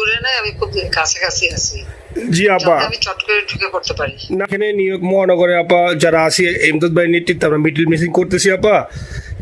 দূরে নাই আমি খুব কাছাকাছি আছি। জি আপা। আমি চট করে ঢুকে পড়তে পারি। না, এখানে ইয়র্ক মহানগরে আপা যারা আছি এমদাদ ভাই নেতৃত্বে আমরা করতেছি আপা।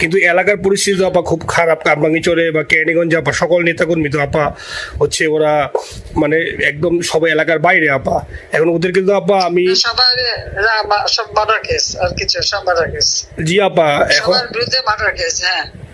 কিন্তু এলাকার পরিস্থিতি আপা খুব খারাপ। কামরাঙ্গিচরে বা ক্যানিগঞ্জে আপা সকল নেতাকর্মী তো আপা হচ্ছে ওরা মানে একদম সবাই এলাকার বাইরে আপা। এখন ওদের কিন্তু আপা আমি সবার রা- মা- সব মার্ডার কেস আর কিছু সব মার্ডার কেস। জি আপা এখন বিরুদ্ধে মার্ডার কেস হ্যাঁ।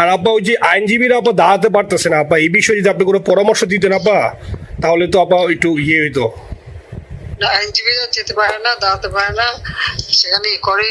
আর আপা ওই যে আইনজীবীরা আপা দাঁড়াতে পারতেছে না আপা এই বিষয়ে যদি আপনি কোনো পরামর্শ দিতেন আপা তাহলে তো আব্বা একটু ইয়ে হইতো। না, আইনজীবীরা যেতে পারে না, দাঁড়াতে পারে না। সেখানে করে।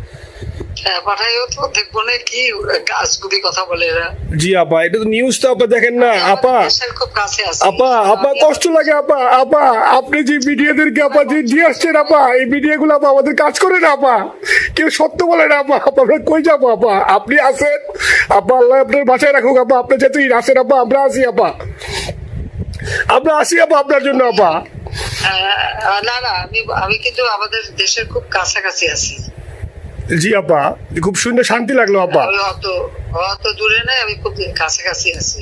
জি আপা এটা তো নিউজ তো আপা দেখেন না। আপা আমাদের দেশের খুব কাছে আছে। আপা আপা কষ্ট লাগে আপা আপা আপনি যে ভিডিওদেরকে আপা যে দিয়ে আসছেন আপা এই ভিডিওগুলো আপা আমাদের কাজ করে না আপা। কেউ সত্য বলে না আপা। আপা আমরা কই যাব আপা? আপনি আছেন? আপা আল্লাহ আপনার বাসায় রাখুক আপা। আপনি যেহেতু আসেন আপা আমরা আসি আপা। আমরা আসি আপা আপনার জন্য আপা। আহ, না না আমি আমি কিন্তু আমাদের দেশের খুব কাছাকাছি আছি। জি, আপা। খুব সুন্দর শান্তি লাগল, আপা। অত অত দূরে নাই, আমি খুব কাছাকাছি আছি।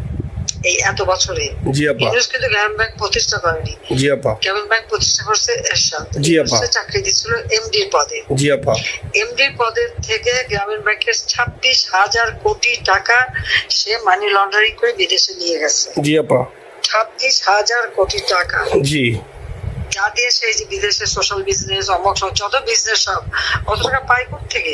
এই এত বছরে জি আপা। ইউনুস কিন্তু ব্যাংক প্রতিষ্ঠা করেনি। জি আপা। ব্যাংক প্রতিষ্ঠা করছে এরশাদ। জি, আপা। চাকরি এমডির পদে। জি আপা। এমডির পদের থেকে গ্রামীণ ব্যাংকের ছাব্বিশ হাজার কোটি টাকা সে মানি লন্ডারিং করে বিদেশে নিয়ে গেছে। জি আপা। ছাব্বিশ হাজার কোটি টাকা। জি। যা দিয়ে সেই যে বিদেশে সোশ্যাল বিজনেস অমক যত বিজনেস সব অত টাকা পাই থেকে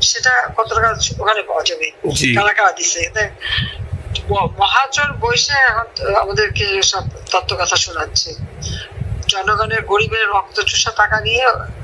সেটা কত টাকা ওখানে পাওয়া যাবে? টাকা কারা দিছে মহাজন বৈশে এখন আমাদেরকে সব তত্ত্ব কথা শোনাচ্ছে। জনগণের গরিবের রক্ত চুষা টাকা নিয়ে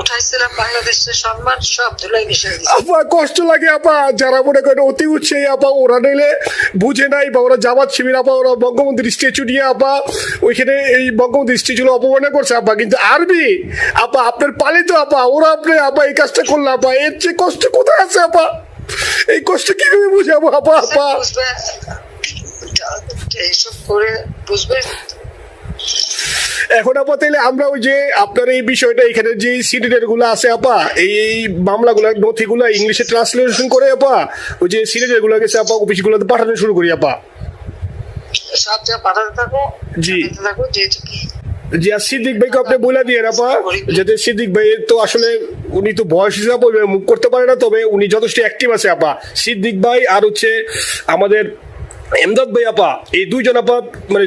উঠাইছিলাম বাংলাদেশের সম্মান সব ধুলাই মিশে আপা কষ্ট লাগে আপা। যারা মনে করেন অতি উৎসাহী আপা ওরা নিলে বুঝে নাই বা ওরা জামাত শিবির আপা ওরা বঙ্গবন্ধুর স্ট্যাচু নিয়ে আপা ওইখানে এই বঙ্গবন্ধুর স্ট্যাচু অপমানে করছে আপা। কিন্তু আরবি আপা আপনার পালিত আপা ওরা আপনি আপা এই কাজটা করল আপা। এর চেয়ে কষ্ট কোথায় আছে আপা? এই কষ্ট কীভাবে বুঝাবো আপা আপা? এইসব করে বুঝবে। এখন আপা তাইলে আমরা ওই যে আপনার এই বিষয়টা এখানে যে সিডিটেরগুলো আছে আপা এই মামলাগুলো নথিগুলো ইংলিশে ট্রান্সলেশন করে আপা ওই যে সিডিটেরগুলো গেছে আপা অফিসগুলোতে পাঠানো শুরু করি আপা। সব পাঠাতে থাকো জি। থাকো যেহেতু কি? জি আর সিদ্দিক ভাইকে আপনি বলে দিয়ে আপা যাতে সিদ্দিক ভাই তো আসলে উনি তো বয়স হিসাবে মুখ করতে পারে না তবে উনি যথেষ্ট অ্যাক্টিভ আছে আপা। সিদ্দিক ভাই আর হচ্ছে আমাদের এমদাদ ভাই আপা এই দুইজন আপা মানে